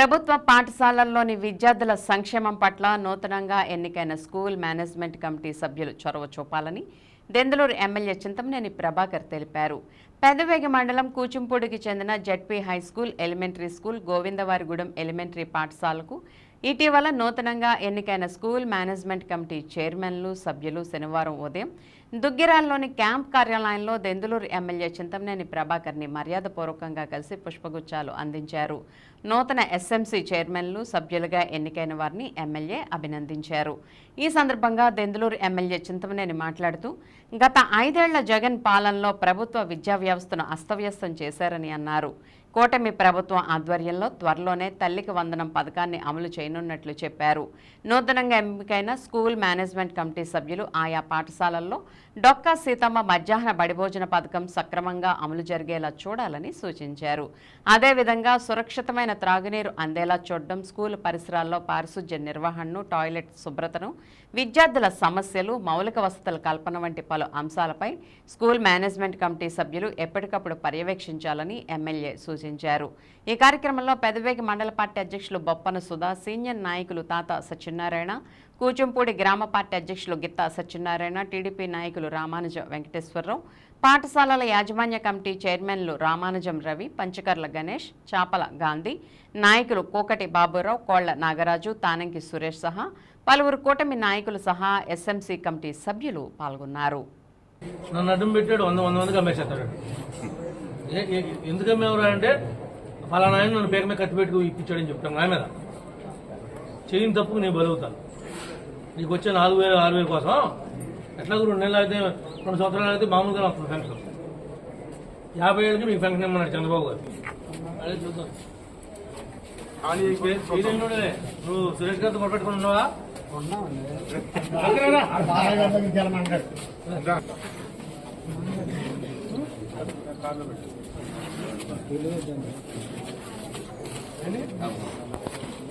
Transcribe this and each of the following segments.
ప్రభుత్వ పాఠశాలల్లోని విద్యార్థుల సంక్షేమం పట్ల నూతనంగా ఎన్నికైన స్కూల్ మేనేజ్మెంట్ కమిటీ సభ్యులు చొరవ చూపాలని దెందులూరు ఎమ్మెల్యే చింతమనేని ప్రభాకర్ తెలిపారు. పెదవేగి మండలం కూచింపూడికి చెందిన ZP high school elementary school Govindavarigudem elementary పాఠశాలకు ఇటీవల నూతనంగా ఎన్నికైన స్కూల్ మేనేజ్మెంట్ కమిటీ చైర్మన్లు సభ్యులు శనివారం ఉదయం దుగ్గిరాల్లోని క్యాంప్ కార్యాలయంలో దెందులూరు ఎమ్మెల్యే చింతమనేని ప్రభాకర్ని మర్యాదపూర్వకంగా కలిసి పుష్పగుచ్చాలు అందించారు. నూతన ఎస్ఎంసీ చైర్మన్లు సభ్యులుగా ఎన్నికైన వారిని ఎమ్మెల్యే అభినందించారు. ఈ సందర్భంగా దెందులూరు ఎమ్మెల్యే చింతమనేని మాట్లాడుతూ గత ఐదేళ్ళ జగన్ పాలనలో ప్రభుత్వ విద్యా వ్యవస్థను అస్తవ్యస్తం చేశారని అన్నారు. కూటమి ప్రభుత్వం ఆధ్వర్యంలో త్వరలోనే తల్లికి వందనం పథకాన్ని అమలు చేయనున్నట్లు చెప్పారు. నూతనంగా ఎంపికైన స్కూల్ మేనేజ్మెంట్ కమిటీ సభ్యులు ఆయా పాఠశాలల్లో డొక్కా సీతమ్మ మధ్యాహ్న బడిభోజన పథకం సక్రమంగా అమలు జరిగేలా చూడాలని సూచించారు. అదేవిధంగా సురక్షితమైన త్రాగునీరు అందేలా చూడడం స్కూల్ పరిసరాల్లో పారిశుధ్య నిర్వహణను టాయిలెట్ శుభ్రతను విద్యార్థుల సమస్యలు మౌలిక వసతుల కల్పన వంటి పలు అంశాలపై స్కూల్ మేనేజ్మెంట్ కమిటీ సభ్యులు ఎప్పటికప్పుడు పర్యవేక్షించాలని ఎమ్మెల్యే సూచించారు ఈ కార్యక్రమంలో పెదవేగి మండల పార్టీ అధ్యక్షులు బొప్పన సుధా సీనియర్ నాయకులు తాత సత్యనారాయణ కూచంపూడి గ్రామ పార్టీ అధ్యక్షులు గిత్తా సత్యనారాయణ టీడీపీ నాయకులు రామానుజ వెంకటేశ్వరరావు పాఠశాలల యాజమాన్య కమిటీ చైర్మన్లు రామానుజం రవి పంచకర్ల గణేష్ చాపల గాంధీ నాయకులు కోకటి బాబురావు కోళ్ళ నాగరాజు తానంకి సురేష్ సహా పలువురు కూటమి నాయకులు సహా ఎస్ఎంసీ కమిటీ సభ్యులు పాల్గొన్నారు. నన్ను అడ్డం పెట్టాడు వంద వంద మందికి అమ్మేసేస్తాడు. ఏ- ఏ- ఎందుకు అమ్మేవరా అంటే ఫలానా ఆయన నన్ను పేక మీద కట్టి పెట్టుకు ఇప్పించాడని చెప్తాను నా మీద. చేయని తప్పుకు నేను బలుగుతాను నీకు వచ్చే నాలుగు వేలు ఆరు వేలు కోసం ఎట్లా రెండు నెలలు అయితే రెండు సంవత్సరాలు అయితే మామూలుగా వస్తుంది పెన్షన్. యాభై ఏళ్ళకి మీకు పెన్షన్ ఇమ్మన్నాడు చంద్రబాబు గారు. అదే చూద్దాం. నువ్వు సురేష్ గారితో మొదలుపెట్టుకుని ఉన్నావా.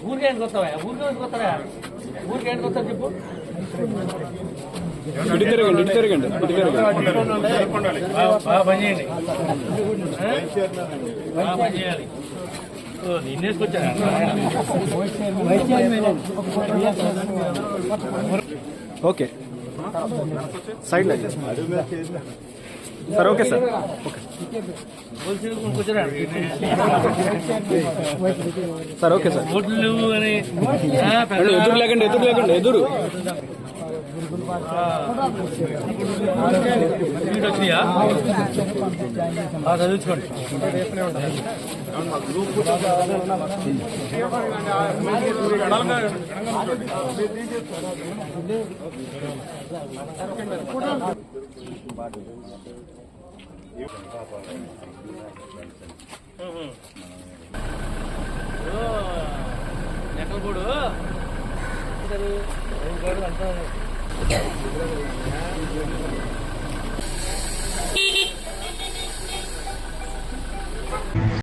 ఊరికే ఎందుకు వస్తావా ఊరికే ఎందుకు వస్తావా ఊరికే ఎందుకు వస్తావు చెప్పు ఇటు తిరగండి ఇటు తిరగండి ఇటు తిరగండి బాగా పని చేయండి బాగా పని చేయాలి okay. Side line. Sir okay sir okay sir okay sir ఎదురు లేకండి ఎదురు లేకండి ఎదురు. చదివించుకోండి ఎక్కడప్పుడు అంతా